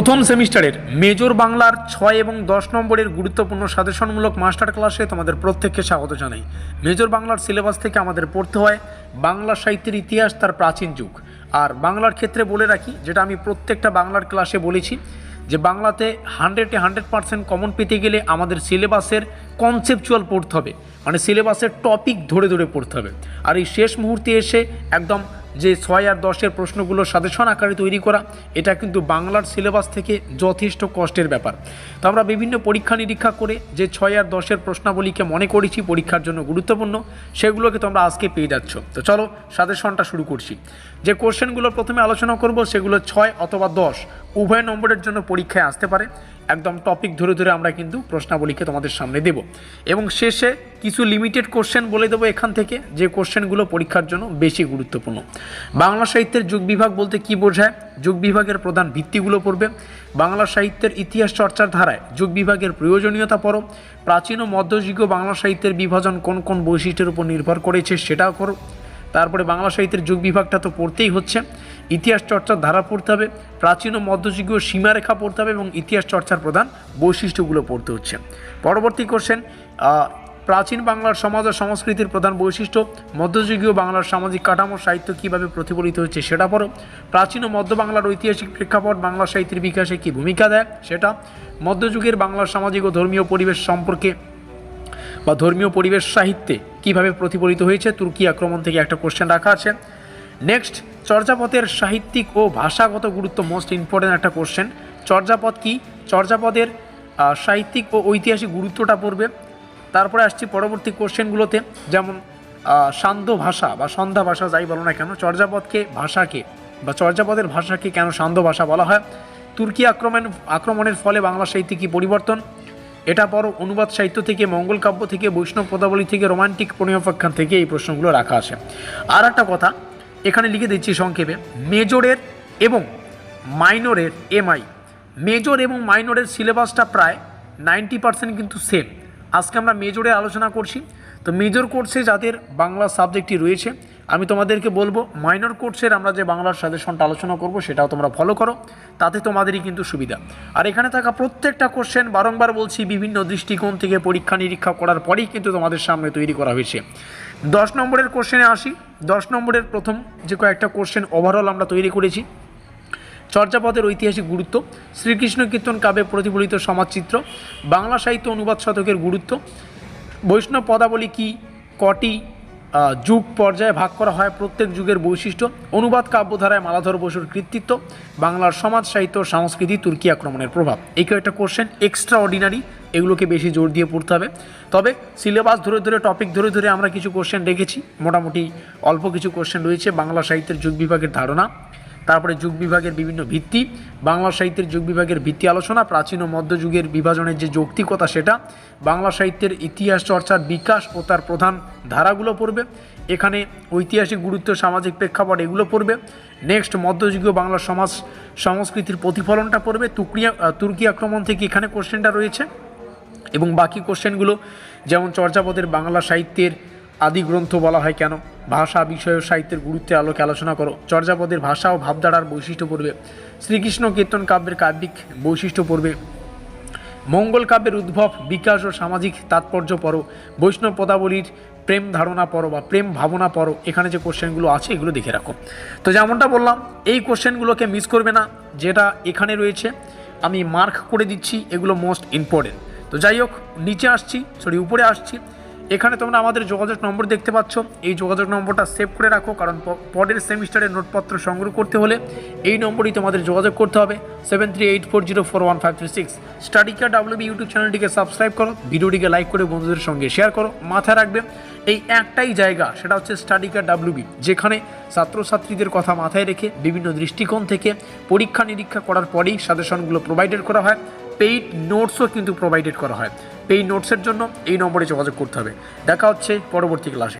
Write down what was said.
প্রথম সেমিস্টারের মেজর বাংলার ছয় এবং দশ নম্বরের গুরুত্বপূর্ণ সাজেশনমূলক মাস্টার ক্লাসে তোমাদের প্রত্যেককে স্বাগত জানাই। মেজর বাংলার সিলেবাস থেকে আমাদের পড়তে হয় বাংলা সাহিত্যের ইতিহাস তার প্রাচীন যুগ। আর বাংলার ক্ষেত্রে বলে রাখি, যেটা আমি প্রত্যেকটা বাংলার ক্লাসে বলেছি, যে বাংলাতে হান্ড্রেডে হান্ড্রেড পার্সেন্ট কমন পেতে গেলে আমাদের সিলেবাসের কনসেপচুয়াল পড়তে হবে। মানে সিলেবাসের টপিক ধরে ধরে পড়তে হবে। আর এই শেষ মুহূর্তে এসে একদম যে ছয় আর দশের প্রশ্নগুলো সাজেশন আকারে তৈরি করা, এটা কিন্তু বাংলার সিলেবাস থেকে যথেষ্ট কষ্টের ব্যাপার। তো আমরা বিভিন্ন পরীক্ষা নিরীক্ষা করে যে ছয় আর দশের প্রশ্নাবলীকে মনে করেছি পরীক্ষার জন্য গুরুত্বপূর্ণ, সেগুলোকে তোমরা আজকে পেয়ে যাচ্ছ। তো চলো সাজেশনটা শুরু করছি। যে কোশ্চেনগুলো প্রথমে আলোচনা করব, সেগুলো ছয় অথবা দশ। উভয় নম্বরের জন্য পরীক্ষায় আসতে পারে। একদম টপিক ধরে ধরে আমরা কিন্তু প্রশ্নাবলীকে তোমাদের সামনে দেব। এবং শেষে কিছু লিমিটেড কোশ্চেন বলে দেবো এখান থেকে, যে কোশ্চেনগুলো পরীক্ষার জন্য বেশি গুরুত্বপূর্ণ। বাংলা সাহিত্যের যুগ বিভাগ বলতে কি বোঝায়? যুগ বিভাগের প্রধান ভিত্তিগুলো পড়বে। বাংলা সাহিত্যের ইতিহাস চর্চার ধারায় যুগ বিভাগের প্রয়োজনীয়তা পড়ো। প্রাচীন ও মধ্যযুগীয় বাংলা সাহিত্যের বিভাজন কোন কোন বৈশিষ্ট্যের উপর নির্ভর করেছে সেটাও করো। তারপরে বাংলা সাহিত্যের যুগ বিভাগটা তো পড়তেই হচ্ছে। ইতিহাস চর্চার ধারা পড়তে হবে, প্রাচীন ও মধ্যযুগীয় সীমারেখা পড়তে হবে এবং ইতিহাস চর্চার প্রধান বৈশিষ্ট্যগুলো পড়তে হচ্ছে। পরবর্তী কোশ্চেন প্রাচীন বাংলার সমাজ ও সংস্কৃতির প্রধান বৈশিষ্ট্য, মধ্যযুগীয় বাংলার সামাজিক কাঠামো, সাহিত্য কীভাবে প্রতিফলিত হচ্ছে সেটা পড়ো। প্রাচীন ও মধ্য বাংলার ঐতিহাসিক প্রেক্ষাপট, বাংলা সাহিত্যের বিকাশে কী ভূমিকা দেয় সেটা। মধ্যযুগের বাংলার সামাজিক ও ধর্মীয় পরিবেশ সম্পর্কে বা ধর্মীয় পরিবেশ সাহিত্যে কীভাবে প্রতিফলিত হয়েছে, তুর্কি আক্রমণ থেকে একটা কোশ্চেন রাখা আছে। নেক্সট চর্যাপদের সাহিত্যিক ও ভাষাগত গুরুত্ব মোস্ট ইম্পর্টেন্ট একটা কোশ্চেন চর্যাপদ কি? চর্যাপদের সাহিত্যিক ও ঐতিহাসিক গুরুত্বটা পড়বে। তারপরে আসছি পরবর্তী কোশ্চেনগুলোতে যেমন সান্ধ্য ভাষা বা সন্ধ্যা ভাষা যাই বলো না কেন, চর্যাপদকে ভাষাকে বা চর্যাপদের ভাষাকে কেন সান্ধ্য ভাষা বলা হয়? তুর্কি আক্রমণ, আক্রমণের ফলে বাংলা সাহিত্যে কী পরিবর্তন? এটা পর অনুবাদ সাহিত্য থেকে, মঙ্গল কাব্য থেকে, বৈষ্ণব পদাবলী থেকে, রোমান্টিক প্রণয়োপাখ্যান থেকে এই প্রশ্নগুলো রাখা আছে। আর একটা কথা এখানে লিখে দিচ্ছি সংক্ষেপে, মেজরের এবং মাইনরের এমআই মেজর এবং মাইনরের সিলেবাসটা প্রায় নাইনটি পার্সেন্ট কিন্তু সেম আজকে আমরা মেজরের আলোচনা করছি। তো মেজর কোর্সে যাদের বাংলা সাবজেক্টটি রয়েছে আমি তোমাদেরকে বলব মাইনর কোর্সের আমরা যে বাংলার সাজেশনটা আলোচনা করব, সেটাও তোমরা ফলো করো। তাতে তোমাদেরই কিন্তু সুবিধা। আর এখানে থাকা প্রত্যেকটা কোশ্চেন বারংবার বলছি, বিভিন্ন দৃষ্টিকোণ থেকে পরীক্ষা নিরীক্ষা করার পরেই কিন্তু তোমাদের সামনে তৈরি করা হয়েছে। দশ নম্বরের কোশ্চেনে আসি। দশ নম্বরের প্রথম যে কয়েকটা কোশ্চেন ওভারঅল আমরা তৈরি করেছি, চর্যাপদের ঐতিহাসিক গুরুত্ব, শ্রীকৃষ্ণ কীর্তন কাব্যে প্রতিফলিত সমাজচিত্র, বাংলা সাহিত্য অনুবাদ শতকের গুরুত্ব, বৈষ্ণব পদাবলী কি, কটি যুগ পর্যায়ে ভাগ করা হয় প্রত্যেক যুগের বৈশিষ্ট্য। অনুবাদ কাব্যধারায় মালাধর বসুর কৃতিত্ব, বাংলার সমাজ সাহিত্য সংস্কৃতি তুর্কি আক্রমণের প্রভাব। এই কয়েকটা কোশ্চেন এক্সট্রা অর্ডিনারি এগুলোকে বেশি জোর দিয়ে পড়তে হবে। তবে সিলেবাস ধরে ধরে টপিক ধরে ধরে আমরা কিছু কোশ্চেন রেখেছি মোটামুটি অল্প কিছু কোশ্চেন রয়েছে বাংলা সাহিত্যের যুগ বিভাগের ধারণা। তারপরে যুগ বিভাগের বিভিন্ন ভিত্তি, বাংলা সাহিত্যের যুগ বিভাগের ভিত্তি আলোচনা, প্রাচীন ও মধ্যযুগের বিভাজনের যে যৌক্তিকতা সেটা, বাংলা সাহিত্যের ইতিহাস চর্চার বিকাশ ও তার প্রধান ধারাগুলো পড়বে। এখানে ঐতিহাসিক গুরুত্ব, সামাজিক প্রেক্ষাপট এগুলো পড়বে। নেক্সট মধ্যযুগীয় বাংলা সমাজ, সংস্কৃতির প্রতিফলনটা পড়বে। তুর্কিয়া তুর্কি আক্রমণ থেকে এখানে কোশ্চেনটা রয়েছে। এবং বাকি কোশ্চেনগুলো যেমন চর্যাপদের বাংলা সাহিত্যের আদি গ্রন্থ বলা হয় কেন? ভাষা, বিষয় ও সাহিত্যের গুরুত্বের আলোকে আলোচনা করো। চর্যাপদের ভাষা ও ভাবধারার বৈশিষ্ট্য পড়বে। শ্রীকৃষ্ণ কীর্তন কাব্যের কাব্যিক বৈশিষ্ট্য পড়বে। মঙ্গল কাব্যের উদ্ভব, বিকাশ ও সামাজিক তাৎপর্য পড়ো। বৈষ্ণব পদাবলীর প্রেম ধারণা পড়ো বা প্রেম ভাবনা পড়ো। এখানে যে কোশ্চেনগুলো আছে, এগুলো দেখে রাখো। তো যেমনটা বললাম, এই কোশ্চেনগুলোকে মিস করবে না। যেটা এখানে রয়েছে, আমি মার্ক করে দিচ্ছি, এগুলো মোস্ট ইম্পর্টেন্ট তো যাই হোক, নিচে আসছি সরি উপরে আসছি। এখানে তোমরা আমাদের যোগাযোগ নম্বর দেখতে পাচ্ছ। এই যোগাযোগ নম্বরটা সেভ করে রাখো, কারণ পরের সেমিস্টারের নোটপত্র সংগ্রহ করতে হলে এই নম্বরই তোমাদের যোগাযোগ করতে হবে। Seven three eight four zero four one five three six স্টাডিকা WB YouTube চ্যানেলটিকে সাবস্ক্রাইব করো, ভিডিওটিকে লাইক করে বন্ধুদের সঙ্গে শেয়ার করো। মাথায় রাখবে, এই একটাই জায়গা, সেটা হচ্ছে স্টাডিকা ডাব্লিউবি যেখানে ছাত্রছাত্রীদের কথা মাথায় রেখে বিভিন্ন দৃষ্টিকোণ থেকে পরীক্ষা নিরীক্ষা করার পরেই সাজেশনগুলো প্রোভাইডেড করা হয়। পেইড নোটসও কিন্তু প্রোভাইডেড করা হয়। পেইড নোটসের জন্য এই নম্বরে যোগাযোগ করতে হবে। দেখা হচ্ছে পরবর্তী ক্লাসে